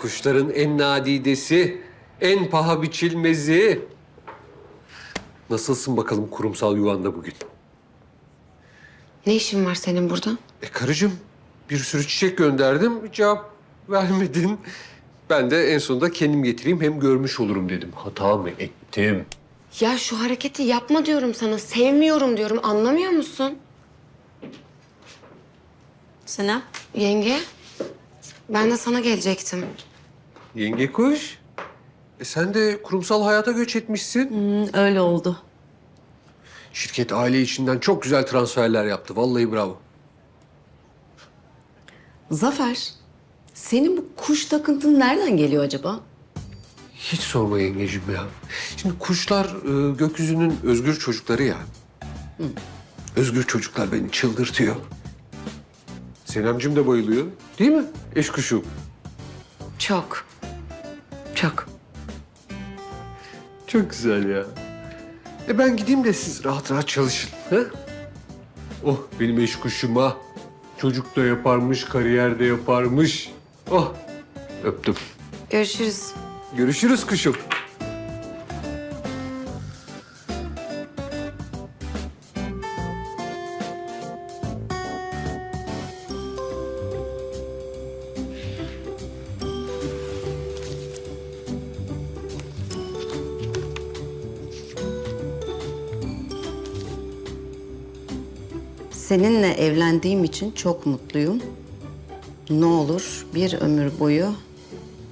Kuşların en nadidesi, en paha biçilmezi. Nasılsın bakalım kurumsal yuvanda bugün? Ne işin var senin burada? E karıcığım, bir sürü çiçek gönderdim, cevap vermedin. Ben de en sonunda kendim getireyim, hem görmüş olurum dedim. Hata mı ettim? Ya şu hareketi yapma diyorum sana. Sevmiyorum diyorum. Anlamıyor musun? Senem. Yenge, ben de sana gelecektim. Yenge kuş, e sen de kurumsal hayata göç etmişsin. Hmm, öyle oldu. Şirket aile içinden çok güzel transferler yaptı. Vallahi bravo. Zafer, senin bu kuş takıntın nereden geliyor acaba? Hiç sorma yengecim ya. Şimdi kuşlar e, gökyüzünün özgür çocukları ya. Özgür çocuklar beni çıldırtıyor. Senemcim de bayılıyor. Değil mi? Eş kuşum. Çok. Çok. Çok güzel ya. E ben gideyim de siz rahat rahat çalışın. Ha? Oh benim eş kuşuma. Çocuk da yaparmış, kariyer de yaparmış. Oh öptüm. Görüşürüz. Görüşürüz kuşum. Seninle evlendiğim için çok mutluyum. Ne olur bir ömür boyu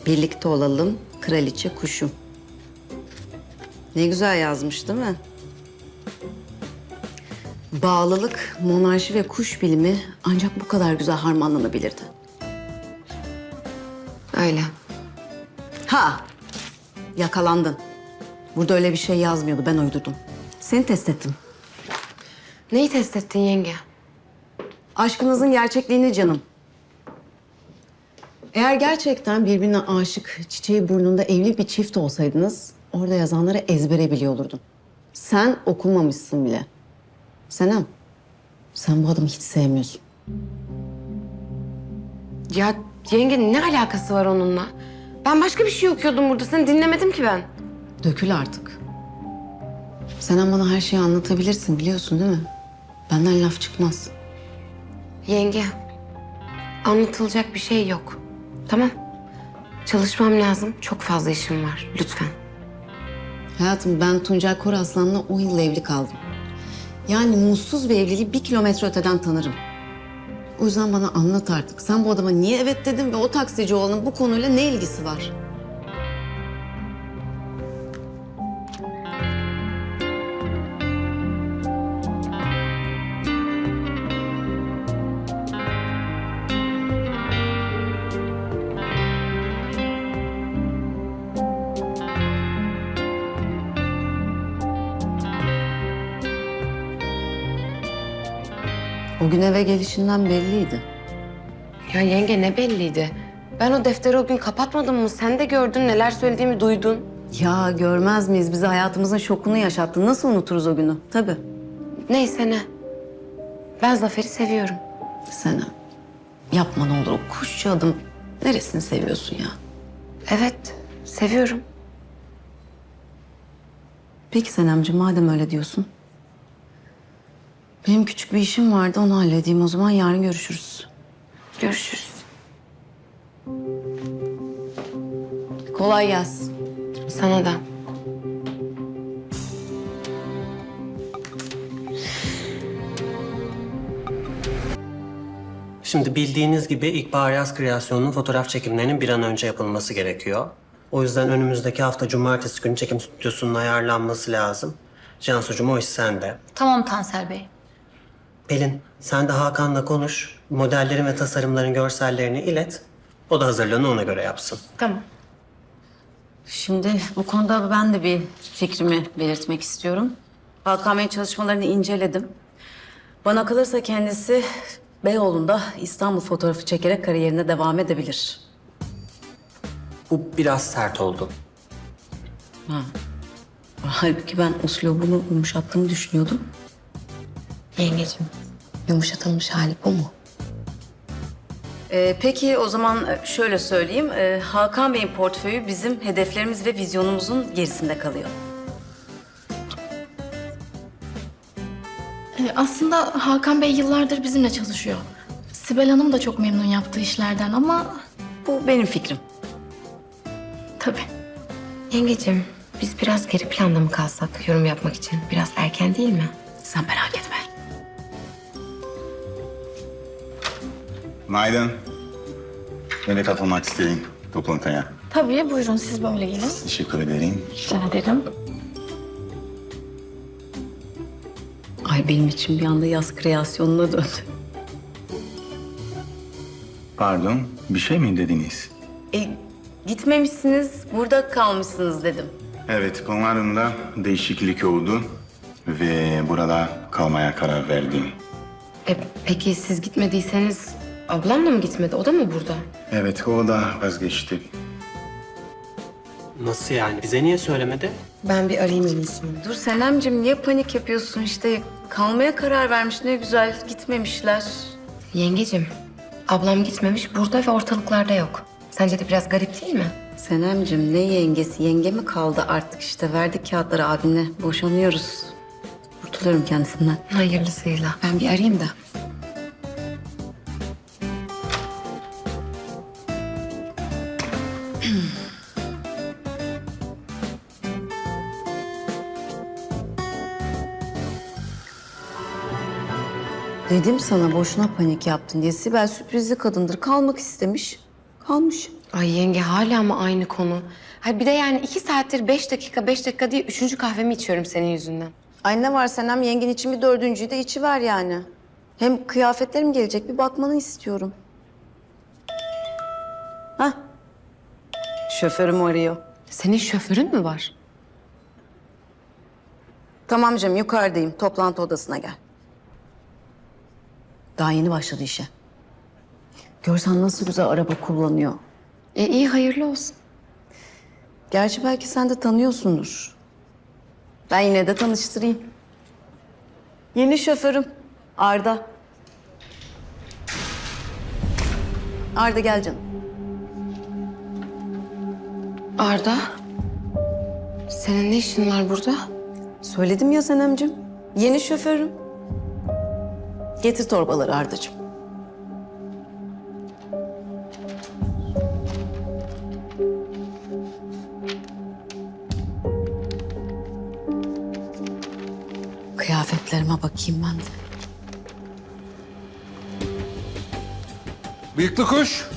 birlikte olalım kraliçe kuşum. Ne güzel yazmış değil mi? Bağlılık, monarşi ve kuş bilimi ancak bu kadar güzel harmanlanabilirdi. Öyle. Ha! Yakalandın. Burada öyle bir şey yazmıyordu, ben uydurdum. Seni test ettim. Neyi test ettin yenge? Aşkınızın gerçekliğini canım. Eğer gerçekten birbirine aşık, çiçeği burnunda evli bir çift olsaydınız... ...orada yazanları ezbere biliyor olurdun. Sen okumamışsın bile. Senem, sen bu adamı hiç sevmiyorsun. Ya yenge ne alakası var onunla? Ben başka bir şey okuyordum burada. Seni dinlemedim ki ben. Dökül artık. Senem bana her şeyi anlatabilirsin biliyorsun değil mi? Benden laf çıkmaz. Yenge, anlatılacak bir şey yok. Tamam. Çalışmam lazım. Çok fazla işim var. Lütfen. Hayatım ben Tuncay Koraslan'la 10 yıl evli kaldım. Yani mutsuz bir evliliği bir kilometre öteden tanırım. O yüzden bana anlat artık. Sen bu adama niye evet dedin ve o taksici oğlanın bu konuyla ne ilgisi var? O gün eve gelişinden belliydi. Ya yenge ne belliydi. Ben o defteri o gün kapatmadım mı? Sen de gördün neler söylediğimi duydun. Ya görmez miyiz? Bize hayatımızın şokunu yaşattı. Nasıl unuturuz o günü? Tabii. Neyse ne. Ben Zafer'i seviyorum. Senem. Yapma ne olur. O kuşçu adım. Neresini seviyorsun ya? Evet, seviyorum. Peki Senemciğim madem öyle diyorsun. Benim küçük bir işim vardı onu halledeyim o zaman yarın görüşürüz. Görüşürüz. Kolay gelsin. Sana da. Şimdi bildiğiniz gibi İlkbahar Yaz Kreasyonu'nun fotoğraf çekimlerinin bir an önce yapılması gerekiyor. O yüzden önümüzdeki hafta cumartesi günü çekim stüdyosunun ayarlanması lazım. Cansucuğum o iş sende. Tamam Tansel Bey. Pelin sen de Hakan'la konuş. Modellerin ve tasarımların görsellerini ilet. O da hazırlığını ona göre yapsın. Tamam. Şimdi bu konuda ben de bir fikrimi belirtmek istiyorum. Hakan Bey'in çalışmalarını inceledim. Bana kalırsa kendisi Beyoğlu'nda İstanbul fotoğrafı çekerek kariyerine devam edebilir. Bu biraz sert oldu. Halbuki ben uslubumu yumuşattığımı düşünüyordum. Yengeciğim, yumuşatılmış hali bu mu? Ee, peki o zaman e, şöyle söyleyeyim. Ee, Hakan Bey'in portföyü bizim hedeflerimiz ve vizyonumuzun gerisinde kalıyor. Ee, Aslında Hakan Bey yıllardır bizimle çalışıyor. Sibel Hanım da çok memnun yaptığı işlerden ama Bu benim fikrim. tabii. Yengeciğim, biz biraz geri planda mı kalsak yorum yapmak için? Biraz erken değil mi? Sen merak Günaydın. Beni katılmak isteyin toplantıya. Tabii buyurun siz böyle gelin. Teşekkür ederim. Rica ederim. Ay benim için bir anda yaz kreasyonuna döndü. Pardon, bir şey mi dediniz? E, gitmemişsiniz, burada kalmışsınız dedim. Evet, konularında değişiklik oldu ve burada kalmaya karar verdim. E, peki siz gitmediyseniz ablam da mı gitmedi? O da mı burada? Evet, o da vazgeçti. Nasıl yani? Bize niye söylemedi? Ben bir arayayım en iyisi. Dur Senemciğim niye panik yapıyorsun işte? Kalmaya karar vermiş ne güzel gitmemişler. Yengecim, ablam gitmemiş burada ve ortalıklarda yok. Sence de biraz garip değil mi? Senemciğim ne yengesi? Yenge mi kaldı artık işte verdik kağıtları abine. Boşanıyoruz. Kurtuluyorum kendisinden. Hayırlısıyla. Ben bir arayayım da. Dedim sana boşuna panik yaptın diye. Sibel sürprizli kadındır. Kalmak istemiş. Kalmış. Ay yenge hala mı aynı konu? Ha bir de yani iki saattir beş dakika beş dakika diye üçüncü kahvemi içiyorum senin yüzünden. Ay ne var Senem yengen için bir dördüncüyü de içi ver yani. Hem kıyafetlerim gelecek bir bakmanı istiyorum. Hah. Şoförüm arıyor. Senin şoförün mü var? Tamam canım yukarıdayım. Toplantı odasına gel. Daha yeni başladı işe. Görsen nasıl güzel araba kullanıyor. E iyi hayırlı olsun. Gerçi belki sen de tanıyorsundur. Ben yine de tanıştırayım. Yeni şoförüm Arda. Arda gel canım. Arda, senin ne işin var burada? Söyledim ya Senemcim. Yeni şoförüm. Getir torbaları Ardacığım. Kıyafetlerime bakayım ben de. Bıyıklı kuş.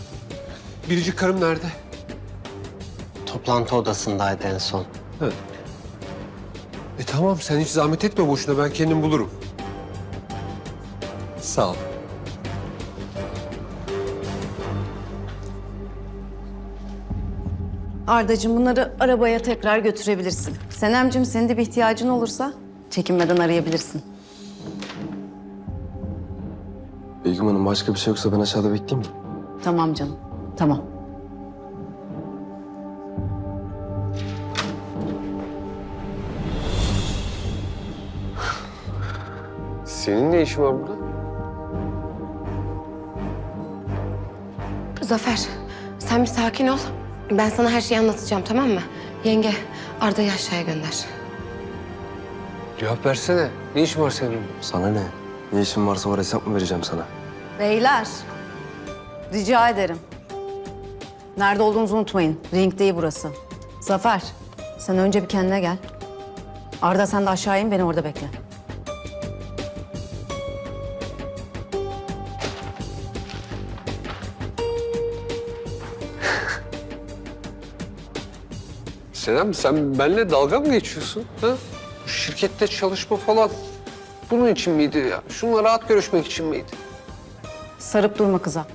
Biricik karım nerede? Toplantı odasındaydı en son. E tamam sen hiç zahmet etme boşuna ben kendim bulurum. Sağ ol. Ardacığım bunları arabaya tekrar götürebilirsin. Senemcim senin de bir ihtiyacın olursa çekinmeden arayabilirsin. Begüm Hanım başka bir şey yoksa ben aşağıda bekleyeyim mi? Tamam canım. Tamam. Senin ne işin var burada? Zafer, sen bir sakin ol. Ben sana her şeyi anlatacağım tamam mı? Yenge, Arda'yı aşağıya gönder. Cevap versene. Ne işin var senin? Sana ne? Ne işin varsa var hesap mı vereceğim sana? Beyler, rica ederim. Nerede olduğunuzu unutmayın. Ring değil burası. Zafer, sen önce bir kendine gel. Arda sen de aşağı in, beni orada bekle. Senem sen benimle dalga mı geçiyorsun? Ha? Bu şirkette çalışma falan bunun için miydi ya? Şunla rahat görüşmek için miydi? Sarıp durma kıza.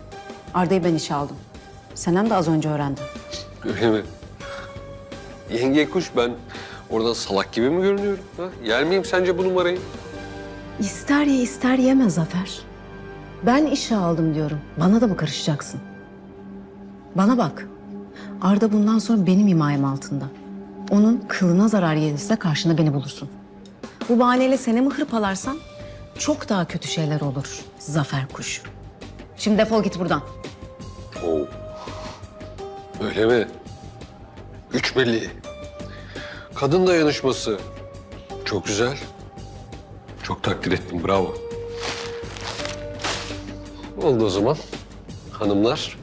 Arda'yı ben işe aldım. Senem de az önce öğrendi. Öyle mi? Yenge kuş ben orada salak gibi mi görünüyorum? Ha? Yer miyim sence bu numarayı? İster ye ister yeme Zafer. Ben işe aldım diyorum. Bana da mı karışacaksın? Bana bak. Arda bundan sonra benim himayem altında. Onun kılına zarar gelirse karşında beni bulursun. Bu bahaneyle seni mi hırpalarsan çok daha kötü şeyler olur Zafer Kuş. Şimdi defol git buradan. Oo. Öyle mi? Güç birliği. Kadın dayanışması. Çok güzel. Çok takdir ettim. Bravo. Oldu o zaman. Hanımlar.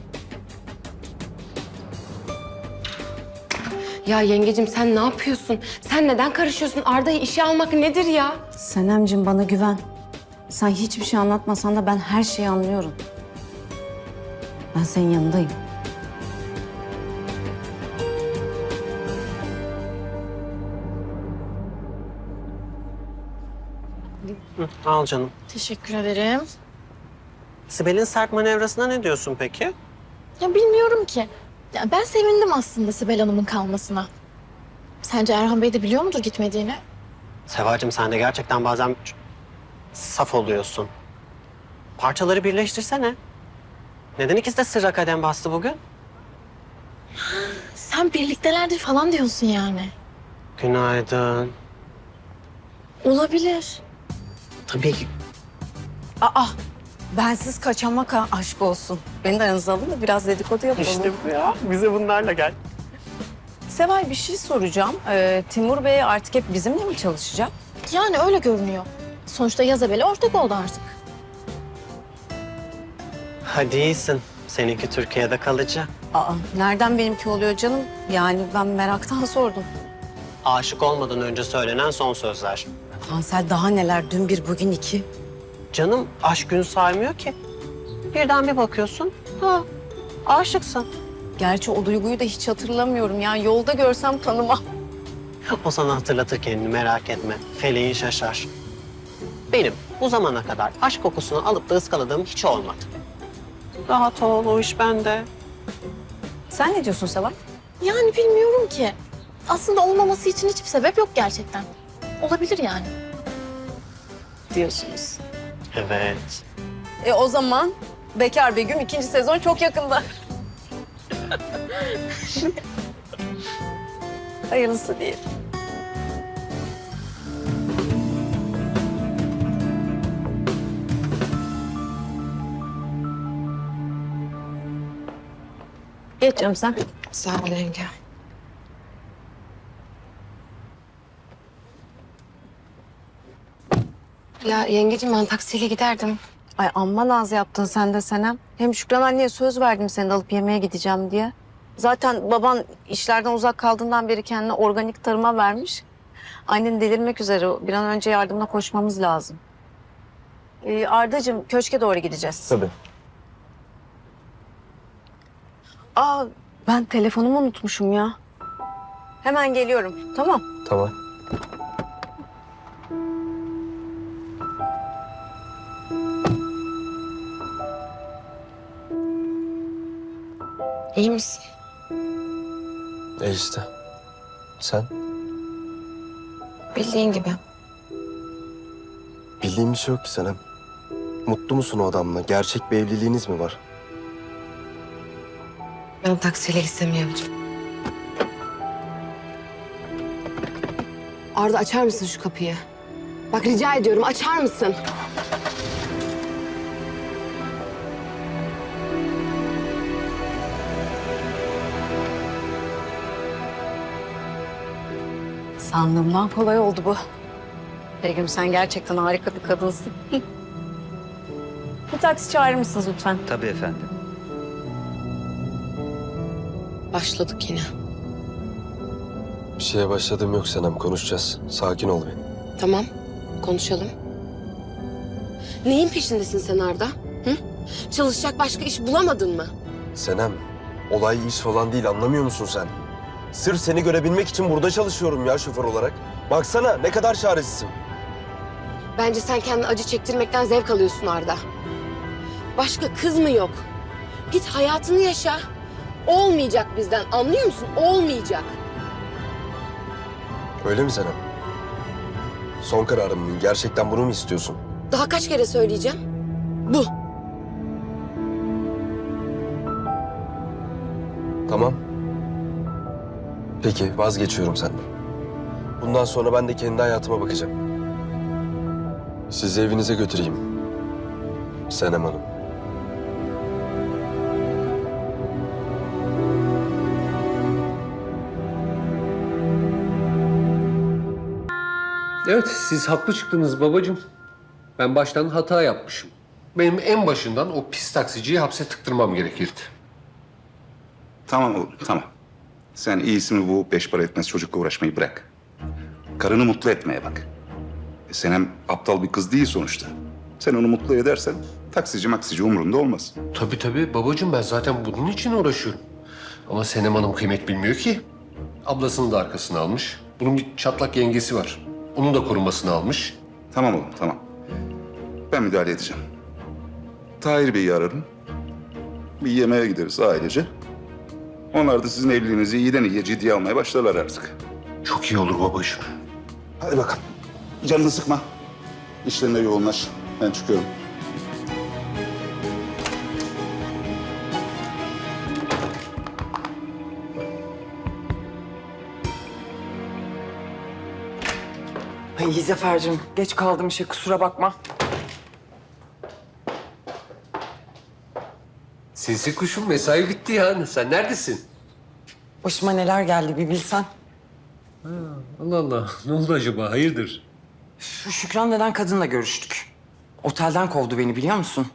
Ya yengecim sen ne yapıyorsun? Sen neden karışıyorsun? Arda'yı işe almak nedir ya? Senemcim bana güven. Sen hiçbir şey anlatmasan da ben her şeyi anlıyorum. Ben senin yanındayım. Hı, al canım. Teşekkür ederim. Sibel'in sert manevrasına ne diyorsun peki? Ya bilmiyorum ki. Ya ben sevindim aslında Sibel Hanım'ın kalmasına. Sence Erhan Bey de biliyor mudur gitmediğini? Sevacığım sen de gerçekten bazen saf oluyorsun. Parçaları birleştirsene. Neden ikisi de sırra kadem bastı bugün? Sen birliktelerdir falan diyorsun yani. Günaydın. Olabilir. Tabii ki. Aa, bensiz kaçamak ha, aşk olsun. Beni de aranıza alın da biraz dedikodu yapalım. İşte bu ya. Bize bunlarla gel. Seval bir şey soracağım. Ee, Timur Bey artık hep bizimle mi çalışacak? Yani öyle görünüyor. Sonuçta Yazabel'e ortak oldu artık. Hadi iyisin. Seninki Türkiye'de kalıcı. Aa, nereden benimki oluyor canım? Yani ben meraktan sordum. Aşık olmadan önce söylenen son sözler. Hansel daha neler? Dün bir, bugün iki. Canım aşk gün saymıyor ki. Birden bir bakıyorsun. Ha, aşıksın. Gerçi o duyguyu da hiç hatırlamıyorum. Yani yolda görsem tanımam. O sana hatırlatır kendini merak etme. Feleğin şaşar. Benim bu zamana kadar aşk kokusunu alıp da ıskaladığım hiç olmadı. Rahat ol o iş bende. Sen ne diyorsun Seval? Yani bilmiyorum ki. Aslında olmaması için hiçbir sebep yok gerçekten. Olabilir yani. Diyorsunuz. Evet. E o zaman Bekar Begüm ikinci sezon çok yakında. Hayırlısı değil. Geç canım sen. Sağ ol yenge. Ya yengecim ben taksiyle giderdim. Ay amma naz yaptın sen de Senem. Hem Şükran anneye söz verdim seni alıp yemeğe gideceğim diye. Zaten baban işlerden uzak kaldığından beri kendini organik tarıma vermiş. Annen delirmek üzere. Bir an önce yardımına koşmamız lazım. Ee, Ardacığım köşke doğru gideceğiz. Tabii. Aa ben telefonumu unutmuşum ya. Hemen geliyorum. Tamam. Tamam. İyi misin? E işte. Sen? Bildiğin gibi. Bildiğim bir şey yok ki Senem. Mutlu musun o adamla? Gerçek bir evliliğiniz mi var? Ben taksiyle olacak. Arda açar mısın şu kapıyı? Bak rica ediyorum açar mısın? Sandığımdan kolay oldu bu. Begüm sen gerçekten harika bir kadınsın. bir taksi çağırır mısınız lütfen? Tabii efendim. Başladık yine. Bir şeye başladığım yok Senem. Konuşacağız. Sakin ol bir. Tamam konuşalım. Neyin peşindesin sen Arda? Hı? Çalışacak başka iş bulamadın mı? Senem, olay iş falan değil anlamıyor musun sen? Sırf seni görebilmek için burada çalışıyorum ya şoför olarak. Baksana ne kadar çaresizim. Bence sen kendini acı çektirmekten zevk alıyorsun Arda. Başka kız mı yok? Git hayatını yaşa. Olmayacak bizden anlıyor musun? Olmayacak. Öyle mi Senem? Son kararın mı? Gerçekten bunu mu istiyorsun? Daha kaç kere söyleyeceğim? Bu. Tamam. Peki vazgeçiyorum senden. Bundan sonra ben de kendi hayatıma bakacağım. Sizi evinize götüreyim. Senem Hanım. Evet, siz haklı çıktınız babacığım. Ben baştan hata yapmışım. Benim en başından o pis taksiciyi hapse tıktırmam gerekirdi. Tamam oğlum, tamam. Sen iyisi mi bu beş para etmez çocukla uğraşmayı bırak. Karını mutlu etmeye bak. E, Senem aptal bir kız değil sonuçta. Sen onu mutlu edersen taksici maksici umurunda olmaz. Tabii tabii babacığım ben zaten bunun için uğraşıyorum. Ama Senem Hanım kıymet bilmiyor ki. Ablasını da arkasına almış. Bunun bir çatlak yengesi var. Onun da korumasını almış. Tamam oğlum, tamam. Ben müdahale edeceğim. Tahir Bey'i ararım. Bir yemeğe gideriz ailece. Onlar da sizin evliliğinizi iyiden iyiye ciddiye almaya başlarlar artık. Çok iyi olur babacığım. Hadi bakalım. Canını sıkma. İşlerine yoğunlaş. Ben çıkıyorum. Ay iyi Zafer'cim geç kaldım işe kusura bakma. Sinsi kuşum mesai bitti ya. Sen neredesin? Başıma neler geldi bir bilsen. Allah Allah. Ne oldu acaba? Hayırdır? Şu Şükran neden kadınla görüştük. Otelden kovdu beni biliyor musun?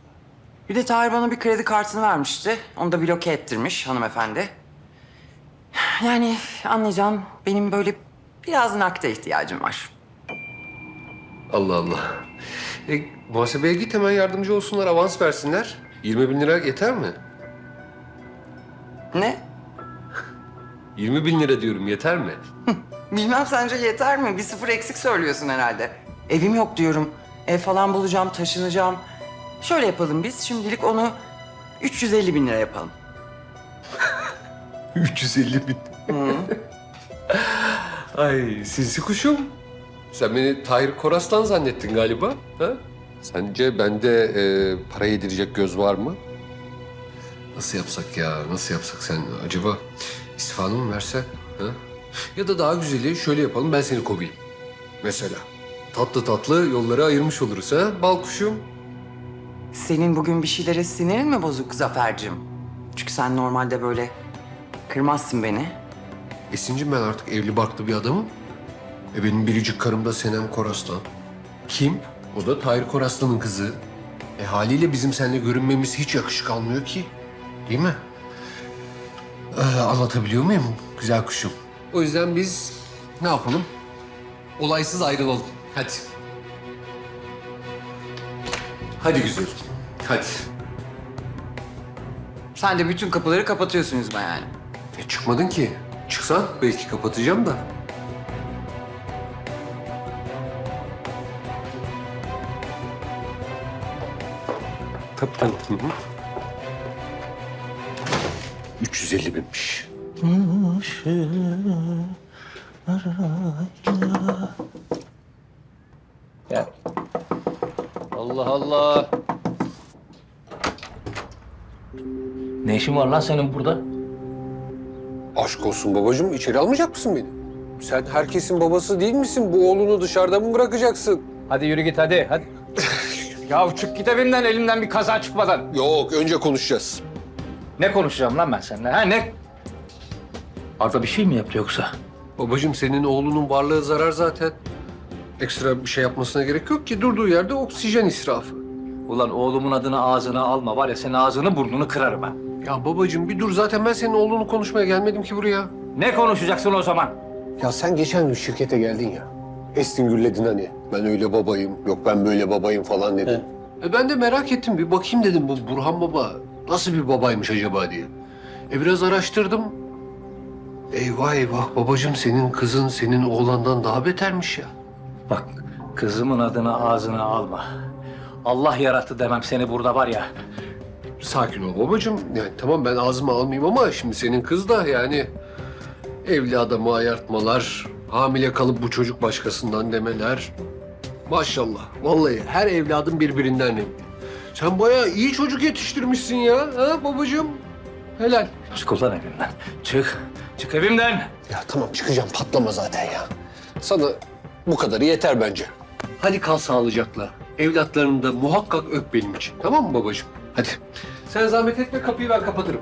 Bir de Tahir bana bir kredi kartını vermişti. Onu da bloke ettirmiş hanımefendi. Yani anlayacağım benim böyle biraz nakde ihtiyacım var. Allah Allah. E, muhasebeye git hemen yardımcı olsunlar, avans versinler. 20 bin lira yeter mi? Ne? 20 bin lira diyorum yeter mi? Bilmem sence yeter mi? Bir sıfır eksik söylüyorsun herhalde. Evim yok diyorum. Ev falan bulacağım, taşınacağım. Şöyle yapalım biz. Şimdilik onu 350 bin lira yapalım. 350 bin. Ay sinsi kuşum. Sen beni Tahir Koraslan zannettin galiba. Ha? Sence bende e, para yedirecek göz var mı? Nasıl yapsak ya? Nasıl yapsak sen? Acaba istifanı mı versen? Ha? Ya da daha güzeli şöyle yapalım. Ben seni kovayım. Mesela. Tatlı tatlı yolları ayırmış oluruz ha? Bal kuşum. Senin bugün bir şeylere sinirin mi bozuk Zafer'cim? Çünkü sen normalde böyle kırmazsın beni. Esin'cim ben artık evli barklı bir adamım. E benim biricik karım da Senem Koraslan. Kim? O da Tahir Koraslan'ın kızı. E haliyle bizim seninle görünmemiz hiç yakışık almıyor ki. Değil mi? Ee, anlatabiliyor muyum güzel kuşum? O yüzden biz ne yapalım? Olaysız ayrılalım. Hadi. Hadi güzel. Hadi. Sen de bütün kapıları kapatıyorsun yüzüme yani. E çıkmadın ki. Çıksan belki kapatacağım da. Tabii tabii. Hı hı. 350 binmiş. Allah Allah. Ne işin var lan senin burada? Aşk olsun babacığım. içeri almayacak mısın beni? Sen herkesin babası değil misin? Bu oğlunu dışarıda mı bırakacaksın? Hadi yürü git hadi hadi. Ya çık git evimden elimden bir kaza çıkmadan. Yok, önce konuşacağız. Ne konuşacağım lan ben seninle? Ha ne? Arda bir şey mi yaptı yoksa? Babacığım senin oğlunun varlığı zarar zaten. Ekstra bir şey yapmasına gerek yok ki. Durduğu yerde oksijen israfı. Ulan oğlumun adını ağzına alma var ya senin ağzını burnunu kırarım ha. Ya babacığım bir dur. Zaten ben senin oğlunu konuşmaya gelmedim ki buraya. Ne konuşacaksın o zaman? Ya sen geçen gün şirkete geldin ya. Estin gürledin hani. Ben öyle babayım, yok ben böyle babayım falan dedin. E ben de merak ettim. Bir bakayım dedim bu Burhan Baba nasıl bir babaymış acaba diye. E biraz araştırdım. Eyvah eyvah babacığım senin kızın senin oğlandan daha betermiş ya. Bak kızımın adını ağzına alma. Allah yarattı demem seni burada var ya. Sakin ol babacığım. Yani tamam ben ağzıma almayayım ama şimdi senin kız da yani evli adamı ayartmalar, hamile kalıp bu çocuk başkasından demeler. Maşallah. Vallahi her evladın birbirinden önemli. Sen bayağı iyi çocuk yetiştirmişsin ya. Ha babacığım? Helal. Çık ulan evimden. Çık. Çık evimden. Ya tamam çıkacağım patlama zaten ya. Sana bu kadarı yeter bence. Hadi kal sağlıcakla. Evlatlarını da muhakkak öp benim için. Tamam mı babacığım? Hadi. Sen zahmet etme kapıyı ben kapatırım.